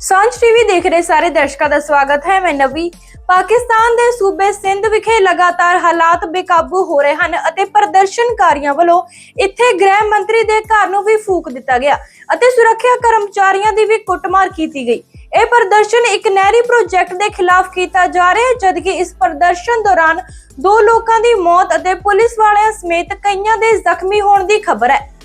ਸਾਂਝ ਟੀਵੀ ਦੇਖ ਰਹੇ ਸਾਰੇ ਦਰਸ਼ਕਾਂ ਦਾ ਸਵਾਗਤ ਹੈ, ਮੈਂ ਨਵੀ। ਪਾਕਿਸਤਾਨ ਦੇ ਸੂਬੇ ਸਿੰਧ ਵਿਖੇ ਲਗਾਤਾਰ ਹਾਲਾਤ ਬੇਕਾਬੂ ਹੋ ਰਹੇ ਹਨ ਅਤੇ ਪ੍ਰਦਰਸ਼ਨਕਾਰੀਆਂ ਵੱਲੋਂ ਇੱਥੇ ਗ੍ਰਹਿ ਮੰਤਰੀ ਦੇ ਘਰ ਨੂੰ ਵੀ ਫੂਕ ਦਿੱਤਾ ਗਿਆ ਅਤੇ ਸੁਰੱਖਿਆ ਕਰਮਚਾਰੀਆਂ ਦੀ ਵੀ ਕੁੱਟਮਾਰ ਕੀਤੀ ਗਈ। ਇਹ ਪ੍ਰਦਰਸ਼ਨ ਇੱਕ ਨਹਿਰੀ ਪ੍ਰੋਜੈਕਟ ਦੇ ਖਿਲਾਫ ਕੀਤਾ ਜਾ ਰਿਹਾ ਹੈ, ਜਦਕਿ ਇਸ ਪ੍ਰਦਰਸ਼ਨ ਦੌਰਾਨ ਦੋ ਲੋਕਾਂ ਦੀ ਮੌਤ ਅਤੇ ਪੁਲਿਸ ਵਾਲਿਆਂ ਸਮੇਤ ਕਈਆਂ ਦੇ ਜ਼ਖਮੀ ਹੋਣ ਦੀ ਖਬਰ ਹੈ।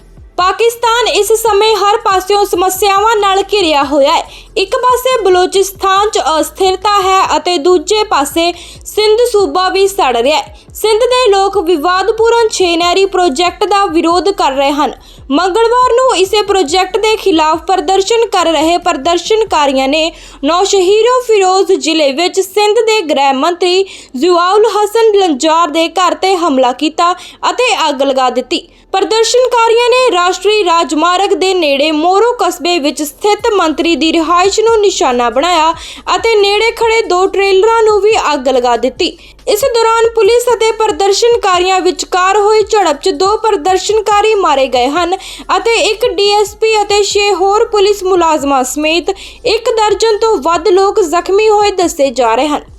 ਪਾਕਿਸਤਾਨ ਇਸ ਸਮੇਂ ਹਰ ਪਾਸਿਓਂ ਸਮੱਸਿਆਵਾਂ ਨਾਲ ਘਿਰਿਆ ਹੋਇਆ ਹੈ। ਇੱਕ ਪਾਸੇ ਬਲੋਚਿਸਤਾਨ 'ਚ ਅਸਥਿਰਤਾ ਹੈ ਅਤੇ ਦੂਜੇ ਪਾਸੇ ਸਿੰਧ ਸੂਬਾ ਵੀ ਸੜ ਰਿਹਾ ਹੈ। ਸਿੰਧ ਦੇ ਲੋਕ ਵਿਵਾਦਪੂਰਨ ਛੇ ਪ੍ਰੋਜੈਕਟ ਦਾ ਵਿਰੋਧ ਕਰ ਰਹੇ ਹਨ। ਮੰਗਲਵਾਰ ਨੂੰ ਇਸੇ ਪ੍ਰੋਜੈਕਟ ਦੇ ਖਿਲਾਫ ਪ੍ਰਦਰਸ਼ਨ ਕਰ ਰਹੇ ਪ੍ਰਦਰਸ਼ਨਕਾਰੀਆਂ ਨੇ ਨੌਸ਼ਹੀਰੋ ਫਿਰੋਜ਼ ਜ਼ਿਲ੍ਹੇ ਵਿੱਚ ਸਿੰਧ ਦੇ ਗ੍ਰਹਿ ਮੰਤਰੀ ਜ਼ੁਆਉਲ ਹਸਨ ਲੰਜਾਰ ਦੇ ਘਰ ਤੇ ਹਮਲਾ ਕੀਤਾ ਅਤੇ ਅੱਗ ਲਗਾ ਦਿੱਤੀ। ਪ੍ਰਦਰਸ਼ਨਕਾਰੀਆਂ ਨੇ ਰਾਸ਼ਟਰੀ ਰਾਜਮਾਰਗ ਦੇ ਨੇੜੇ ਮੋਰੋ ਕਸਬੇ ਵਿੱਚ ਸਥਿਤ ਮੰਤਰੀ ਦੀ ਰਿਹਾਇਸ਼ ਨੂੰ ਨਿਸ਼ਾਨਾ ਬਣਾਇਆ ਅਤੇ ਨੇੜੇ ਖੜੇ ਦੋ ਟ੍ਰੇਲਰਾਂ ਨੂੰ ਵੀ ਅੱਗ ਲਗਾ ਦਿੱਤੀ। ਇਸ ਦੌਰਾਨ ਪੁਲਿਸ ਅਤੇ ਪ੍ਰਦਰਸ਼ਨਕਾਰੀਆਂ ਵਿਚਕਾਰ ਹੋਈ ਝੜਪ 'ਚ ਦੋ ਪ੍ਰਦਰਸ਼ਨਕਾਰੀ ਮਾਰੇ ਗਏ ਹਨ ਅਤੇ ਇੱਕ ਡੀਐਸਪੀ ਅਤੇ 6 ਹੋਰ ਪੁਲਿਸ ਮੁਲਾਜ਼ਮਾਂ ਸਮੇਤ ਇੱਕ ਦਰਜਨ ਤੋਂ ਵੱਧ ਲੋਕ ਜ਼ਖਮੀ ਹੋਏ ਦੱਸੇ ਜਾ ਰਹੇ ਹਨ।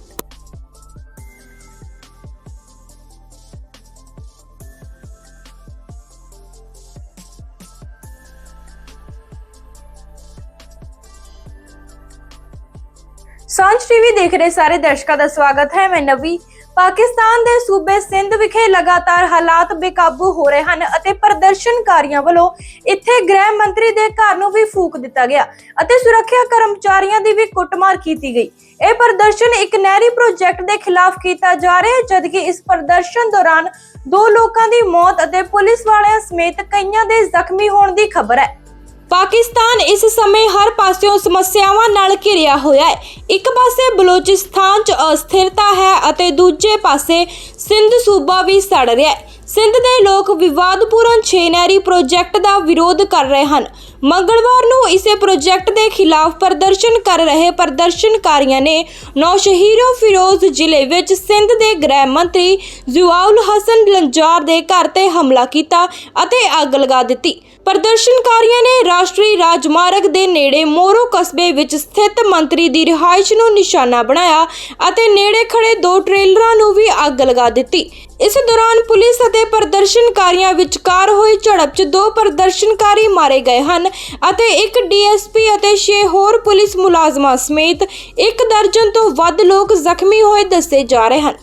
ਸਾਂਝ ਟੀਵੀ ਦੇਖ ਰਹੇ ਸਾਰੇ ਦਰਸ਼ਕਾਂ ਦਾ ਸਵਾਗਤ ਹੈ। ਮੈਂ ਨਵੀ। ਪਾਕਿਸਤਾਨ ਦੇ ਸੂਬੇ ਸਿੰਧ ਵਿਖੇ ਲਗਾਤਾਰ ਹਾਲਾਤ ਬੇਕਾਬੂ ਹੋ ਰਹੇ ਹਨ ਅਤੇ ਪ੍ਰਦਰਸ਼ਨਕਾਰੀਆਂ ਵੱਲੋਂ ਇੱਥੇ ਗ੍ਰਹਿ ਮੰਤਰੀ ਦੇ ਘਰ ਨੂੰ ਵੀ ਫੂਕ ਦਿੱਤਾ ਗਿਆ ਅਤੇ ਸੁਰੱਖਿਆ ਕਰਮਚਾਰੀਆਂ ਦੀ ਵੀ ਕੁੱਟਮਾਰ ਕੀਤੀ ਗਈ। ਇਹ ਪ੍ਰਦਰਸ਼ਨ ਇੱਕ ਨਹਿਰੀ ਪ੍ਰੋਜੈਕਟ ਦੇ ਖਿਲਾਫ ਕੀਤਾ ਜਾ ਰਿਹਾ ਹੈ, ਜਦਕਿ ਇਸ ਪ੍ਰਦਰਸ਼ਨ ਦੌਰਾਨ ਦੋ ਲੋਕਾਂ ਦੀ ਮੌਤ ਅਤੇ ਪੁਲਿਸ ਵਾਲਿਆਂ ਸਮੇਤ ਕਈਆਂ ਦੇ ਜ਼ਖਮੀ ਹੋਣ ਦੀ ਖਬਰ ਹੈ। ਪਾਕਿਸਤਾਨ ਇਸ ਸਮੇਂ ਹਰ ਪਾਸਿਓਂ ਸਮੱਸਿਆਵਾਂ ਨਾਲ ਘਿਰਿਆ ਹੋਇਆ ਹੈ। ਇੱਕ ਪਾਸੇ ਬਲੋਚਿਸਤਾਨ 'ਚ ਅਸਥਿਰਤਾ ਹੈ ਅਤੇ ਦੂਜੇ ਪਾਸੇ ਸਿੰਧ ਸੂਬਾ ਵੀ ਸੜ ਰਿਹਾ ਹੈ। ਸਿੰਧ ਦੇ ਲੋਕ ਵਿਵਾਦਪੂਰਨ ਛੇ ਨਹਿਰੀ ਪ੍ਰੋਜੈਕਟ ਦਾ ਵਿਰੋਧ ਕਰ ਰਹੇ ਹਨ। ਮੰਗਲਵਾਰ ਨੂੰ ਇਸੇ ਪ੍ਰੋਜੈਕਟ ਦੇ ਖਿਲਾਫ ਪ੍ਰਦਰਸ਼ਨ ਕਰ ਰਹੇ ਪ੍ਰਦਰਸ਼ਨਕਾਰੀਆਂ ਨੇ ਨੌਸ਼ਹੀਰੋ ਫਿਰੋਜ਼ ਜ਼ਿਲ੍ਹੇ ਵਿੱਚ ਸਿੰਧ ਦੇ ਗ੍ਰਹਿ ਮੰਤਰੀ ਜ਼ੁਆਉਲ ਹਸਨ ਲੰਜਾਰ ਦੇ ਘਰ ਤੇ ਹਮਲਾ ਕੀਤਾ ਅਤੇ ਅੱਗ ਲਗਾ ਦਿੱਤੀ। ਪ੍ਰਦਰਸ਼ਨਕਾਰੀਆਂ ਨੇ ਰਾਸ਼ਟਰੀ ਰਾਜਮਾਰਗ ਦੇ ਨੇੜੇ ਮੋਰੋ ਕਸਬੇ ਵਿੱਚ ਸਥਿਤ ਮੰਤਰੀ ਦੀ ਰਿਹਾਇਸ਼ ਨੂੰ ਨਿਸ਼ਾਨਾ ਬਣਾਇਆ ਅਤੇ ਨੇੜੇ ਖੜੇ ਦੋ ਟ੍ਰੇਲਰਾਂ ਨੂੰ ਵੀ ਅੱਗ ਲਗਾ ਦਿੱਤੀ। ਇਸ ਦੌਰਾਨ ਪੁਲਿਸ ਅਤੇ ਪ੍ਰਦਰਸ਼ਨਕਾਰੀਆਂ ਵਿਚਕਾਰ ਹੋਈ ਝੜਪ 'ਚ ਦੋ ਪ੍ਰਦਰਸ਼ਨਕਾਰੀ ਮਾਰੇ ਗਏ ਹਨ ਅਤੇ ਇੱਕ ਡੀਐਸਪੀ ਅਤੇ 6 ਹੋਰ ਪੁਲਿਸ ਮੁਲਾਜ਼ਮਾਂ ਸਮੇਤ ਇੱਕ ਦਰਜਨ ਤੋਂ ਵੱਧ ਲੋਕ ਜ਼ਖਮੀ ਹੋਏ ਦੱਸੇ ਜਾ ਰਹੇ ਹਨ।